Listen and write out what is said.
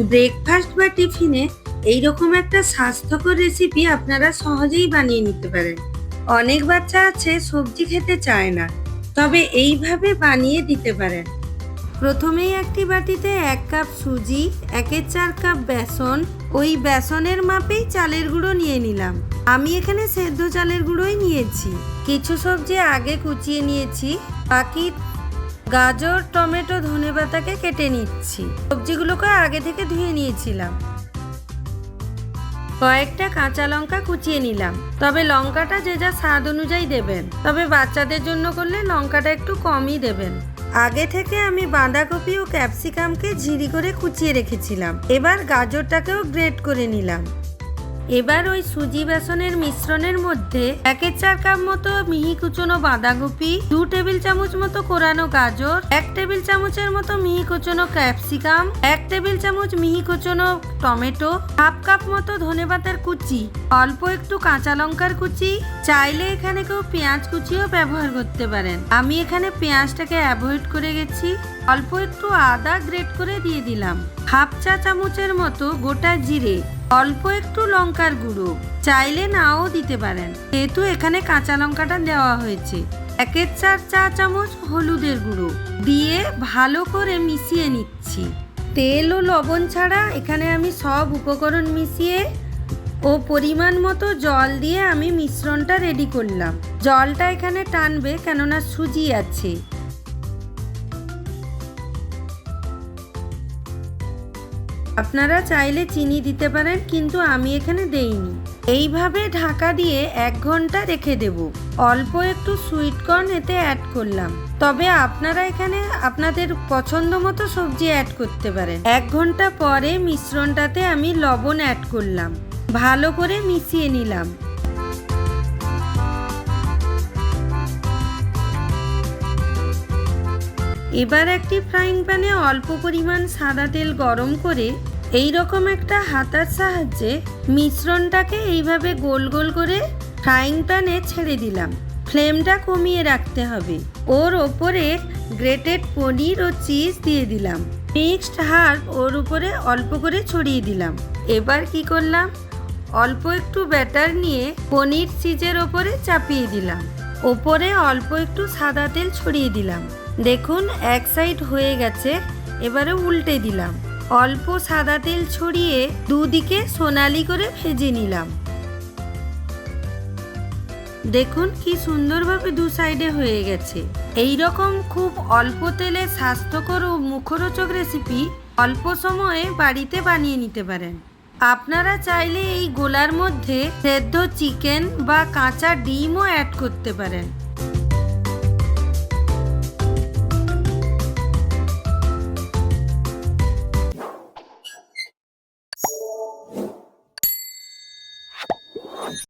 Breakfast বা টিফিনে এইরকম একটা স্বাস্থ্যকর রেসিপি আপনারা সহজেই বানিয়ে নিতে পারেন। অনেক বাচ্চা আছে, সবজি খেতে চায় না, তবে এইভাবে বানিয়ে দিতে পারেন। প্রথমেই একটি বাটিতে এক কাপ সুজি, একের চার কাপ বেসন, ওই বেসনের মাপেই চালের গুঁড়ো নিয়ে নিলাম। আমি এখানে সেদ্ধ চালের গুঁড়োই নিয়েছি। কিছু সবজি আগে কুচিয়ে নিয়েছি, বাকি গাজর, টমেটো ধনেপাতাকে কেটে নিচ্ছি। সবজিগুলোকে আগে থেকে ধুয়ে নিয়েছিলাম। কয়েকটা কাঁচা লঙ্কা কুচিয়ে নিলাম। তবে লঙ্কাটা যে যা স্বাদ অনুযায়ী দেবেন। তবে বাচ্চাদের জন্য করলে লঙ্কাটা একটু কমই দেবেন। আগে থেকে আমি বাঁধাকপি ও ক্যাপসিকামকে ঝিরি করে কুচিয়ে রেখেছিলাম। এবার গাজরটাকেও গ্রেট করে নিলাম। এবার ওই সুজি বেসনের মিশ্রণের মধ্যে একের চার কাপ মতো মিহি কুচনো বাঁধাকপি, দু টেবিল চামচ মতো কোরানো গাজর, এক টেবিল চামচের মতো মিহি কুচনো ক্যাপসিকাম, এক টেবিল চামচ মিহি কুচনো টমেটো, হাফ কাপ মতো ধনেপাতার কুচি, অল্প একটু কাঁচা লঙ্কার কুচি। চাইলে এখানে কেউ পেঁয়াজ কুচিও ব্যবহার করতে পারেন। আমি এখানে পেঁয়াজটাকে অ্যাভয়েড করে গেছি। অল্প একটু আদা গ্রেট করে দিয়ে দিলাম। হাফ চা চামচের মতো গোটা জিরে অল্প একটু লঙ্কার গুঁড়ো। চাইলে নাও দিতে পারেন। যেহেতু এখানে কাঁচা লঙ্কাটা দেওয়া হয়েছে। একের চার চা চামচ হলুদের গুঁড়ো। দিয়ে ভালো করে মিশিয়ে নিচ্ছি। তেল ও লবণ ছাড়া এখানে আমি সব উপকরণ মিশিয়ে ও পরিমাণ মতো জল দিয়ে আমি মিশ্রণটা রেডি করলাম। জলটা এখানে টানবে কেননা সুজি আছে। আপনারা চাইলে চিনি দিতে পারেন, কিন্তু আমি এখানে দেইনি। এইভাবে ঢাকা দিয়ে এক ঘণ্টা রেখে দেব। অল্প একটু সুইট কর্ন এতে অ্যাড করলাম। তবে আপনারা এখানে আপনাদের পছন্দ মতো সবজি অ্যাড করতে পারেন। এক ঘণ্টা পরে মিশ্রণটাতে আমি লবণ অ্যাড করলাম। ভালো করে মিশিয়ে নিলাম। এবার একটি ফ্রাইং প্যানে অল্প পরিমাণ সাদা তেল গরম করে এই রকম একটা হাতার সাহায্যে মিশ্রণটাকে এইভাবে গোল গোল করে ফ্রাইং প্যানে ছেড়ে দিলাম। ফ্লেমটা কমিয়ে রাখতে হবে। ওর ওপরে গ্রেটেড পনির ও চিজ দিয়ে দিলাম। মিক্সড হার্ব ওর উপরে অল্প করে ছড়িয়ে দিলাম। এবার কি করলাম? অল্প একটু ব্যাটার নিয়ে পনির চিজের ওপরে চাপিয়ে দিলাম। ওপরে অল্প একটু সাদা তেল ছড়িয়ে দিলাম। দেখুন, এক সাইড হয়ে গেছে। এবারে উল্টে দিলাম। অল্প সাদা তেল ছড়িয়ে দুদিকে সোনালি করে ভেজে নিলাম। দেখুন কি সুন্দরভাবে দু সাইডে হয়ে গেছে। এই রকম খুব অল্প তেলে স্বাস্থ্যকর ও মুখরোচক রেসিপি অল্প সময়ে বাড়িতে বানিয়ে নিতে পারেন। আপনারা চাইলে এই গোলার মধ্যে সেদ্ধ চিকেন বা কাঁচা ডিমও অ্যাড করতে পারেন।